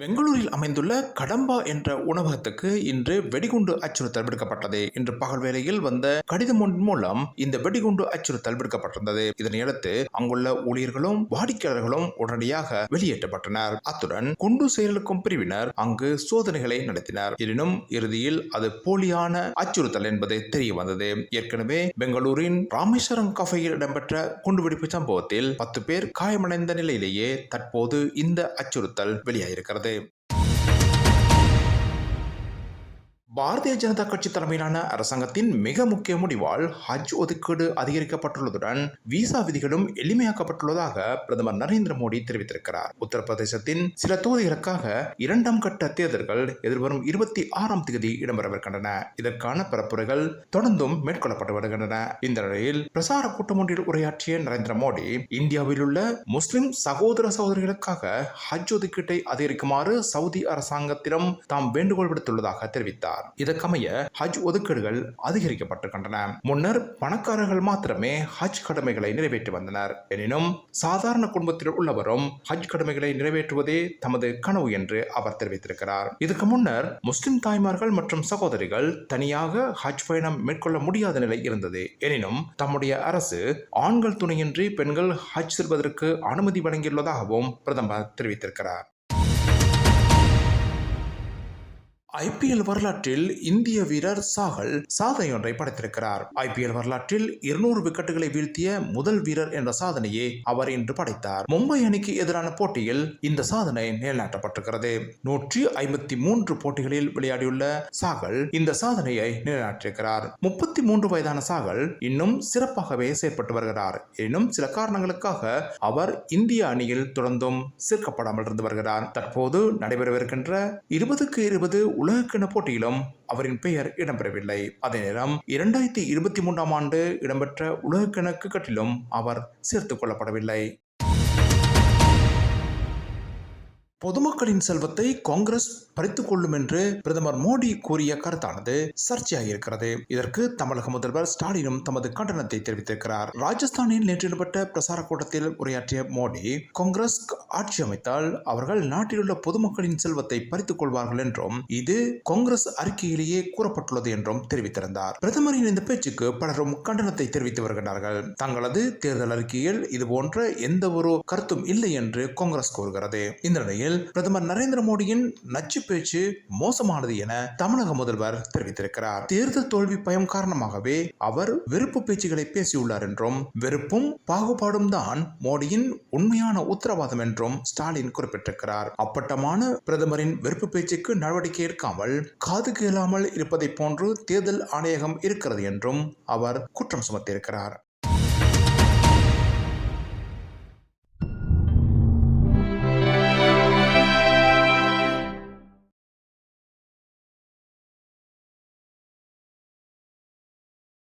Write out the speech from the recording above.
பெங்களூரில் அமைந்துள்ள கடம்பா என்ற உணவகத்துக்கு இன்று வெடிகுண்டு அச்சுறுத்தல் விடுக்கப்பட்டது. இன்று பகல் வேளையில் வந்த கடிதம் ஒன்றின் மூலம் இந்த வெடிகுண்டு அச்சுறுத்தல் விடுக்கப்பட்டிருந்தது. இதனையடுத்து அங்குள்ள ஊழியர்களும் வாடிக்கையாளர்களும் உடனடியாக வெளியேற்றப்பட்டனர். அத்துடன் குண்டு செயலுக்கும் பிரிவினர் அங்கு சோதனைகளை நடத்தினர். எனினும் இறுதியில் அது போலியான அச்சுறுத்தல் என்பது தெரிய வந்தது ஏற்கனவே பெங்களூரின் ராமேஸ்வரம் கஃபையில் இடம்பெற்ற குண்டுவெடிப்பு சம்பவத்தில் பத்து பேர் காயமடைந்த நிலையிலேயே தற்போது இந்த அச்சுறுத்தல் வெளியாயிருக்கிறது. കഥയും பாரதிய ஜனதா கட்சி தலைமையிலான அரசாங்கத்தின் மிக முக்கிய முடிவால் ஹஜ் ஒதுக்கீடு அதிகரிக்கப்பட்டுள்ளதுடன் விசா விதிகளும் எளிமையாக்கப்பட்டுள்ளதாக பிரதமர் நரேந்திர மோடி தெரிவித்திருக்கிறார். உத்தரப்பிரதேசத்தின் சில தொகுதிகளுக்காக இரண்டாம் கட்ட தேர்தல்கள் எதிர்வரும் இருபத்தி ஆறாம் தேதி இடம்பெறவிருக்கின்றன. இதற்கான பரப்புரைகள் தொடர்ந்தும் மேற்கொள்ளப்பட்டு வருகின்றன. இந்த நிலையில் பிரசார கூட்டம் ஒன்றில் உரையாற்றிய நரேந்திர மோடி இந்தியாவில் உள்ள முஸ்லிம் சகோதர சகோதரிகளுக்காக ஹஜ் ஒதுக்கீட்டை அதிகரிக்குமாறு சவுதி அரசாங்கத்திடம் தாம் வேண்டுகோள் விடுத்துள்ளதாக தெரிவித்தார். இதற்கமைய ஹஜ் ஒதுக்கீடுகள் அதிகரிக்கப்பட்டிருக்கின்றன. முன்னர் பணக்காரர்கள் மாத்திரமே ஹஜ் கடமைகளை நிறைவேற்றி வந்தனர். எனினும் சாதாரண குடும்பத்தில் உள்ளவரும் ஹஜ் கடமைகளை நிறைவேற்றுவதே தமது கனவு என்று அவர் தெரிவித்திருக்கிறார். இதுக்கு முன்னர் முஸ்லிம் தாய்மார்கள் மற்றும் சகோதரிகள் தனியாக ஹஜ் பயணம் மேற்கொள்ள முடியாத நிலை இருந்தது. எனினும் தம்முடைய அரசு ஆண்கள் துணையின்றி பெண்கள் ஹஜ் செல்வதற்கு அனுமதி வழங்கியுள்ளதாகவும் பிரதமர் தெரிவித்திருக்கிறார். ஐபிஎல் வரலாற்றில் இந்திய வீரர் சாகல் சாதனை ஒன்றை படைத்திருக்கிறார் ஐபிஎல் வரலாற்றில் இருநூறு விக்கெட்டுகளை வீழ்த்திய முதல் வீரர் என்ற சாதனையை அவர் இன்று படைத்தார். மும்பை அணிக்கு எதிரான போட்டியில் இந்த சாதனை நிலைநாட்டப்பட்டிருக்கிறது. நூற்றி ஐம்பத்தி மூன்று போட்டிகளில் விளையாடியுள்ள சாகல் இந்த சாதனையை நிலைநாட்டியிருக்கிறார். முப்பத்தி மூன்று வயதான சாகல் இன்னும் சிறப்பாகவே செயற்பட்டு வருகிறார். எனினும் சில காரணங்களுக்காக அவர் இந்திய அணியில் தொடர்ந்தும் சேர்க்கப்படாமல் இருந்து வருகிறார். தற்போது நடைபெறவிருக்கின்ற இருபதுக்கு இருபது உலகக்கிண போட்டியிலும் அவரின் பெயர் இடம்பெறவில்லை. அதே நேரம் இரண்டாயிரத்தி இருபத்தி மூன்றாம் ஆண்டு இடம்பெற்ற உலக கிணக்கு கட்டிலும் அவர் சேர்த்துக் கொள்ளப்படவில்லை. பொதுமக்களின் செல்வத்தை காங்கிரஸ் பறித்துக் கொள்ளும் என்று பிரதமர் மோடி கூறிய கருத்தானது சர்ச்சையாகியிருக்கிறது இதற்கு தமிழக முதல்வர் ஸ்டாலினும் தமது கண்டனத்தை தெரிவித்திருக்கிறார். ராஜஸ்தானில் நேற்று நடைபெற்ற பிரசார கூட்டத்தில் உரையாற்றிய மோடி காங்கிரஸ் ஆட்சி அமைத்தால் அவர்கள் நாட்டிலுள்ள பொதுமக்களின் செல்வத்தை பறித்துக் கொள்வார்கள் என்றும் இது காங்கிரஸ் அறிக்கையிலேயே கூறப்பட்டுள்ளது என்றும் தெரிவித்திருந்தார். பிரதமரின் இந்த பேச்சுக்கு பலரும் கண்டனத்தை தெரிவித்து வருகின்றார்கள். தங்களது தேர்தல் அறிக்கையில் இதுபோன்ற எந்த ஒரு கருத்தும் இல்லை என்று காங்கிரஸ் கூறுகிறது. இந்த நிலையில் நிலையில் பிரதமர் நரேந்திர மோடியின் நச்சு பேச்சு மோசமானது என தமிழக முதல்வர் தெரிவித்திருக்கிறார். தேர்தல் தோல்வி பயம் காரணமாகவே அவர் வெறுப்பு பேச்சுகளை பேசியுள்ளார் என்றும் வெறுப்பும் பாகுபாடும் தான் மோடியின் உண்மையான உத்தரவாதம் என்றும் ஸ்டாலின் குறிப்பிட்டிருக்கிறார். அப்பட்டமான பிரதமரின் வெறுப்பு பேச்சுக்கு நடவடிக்கை எடுக்காமல் காது கேளாமல் இருப்பதை போன்று தேர்தல் ஆணையகம் இருக்கிறது என்றும் அவர் குற்றம் சுமத்தியிருக்கிறார்.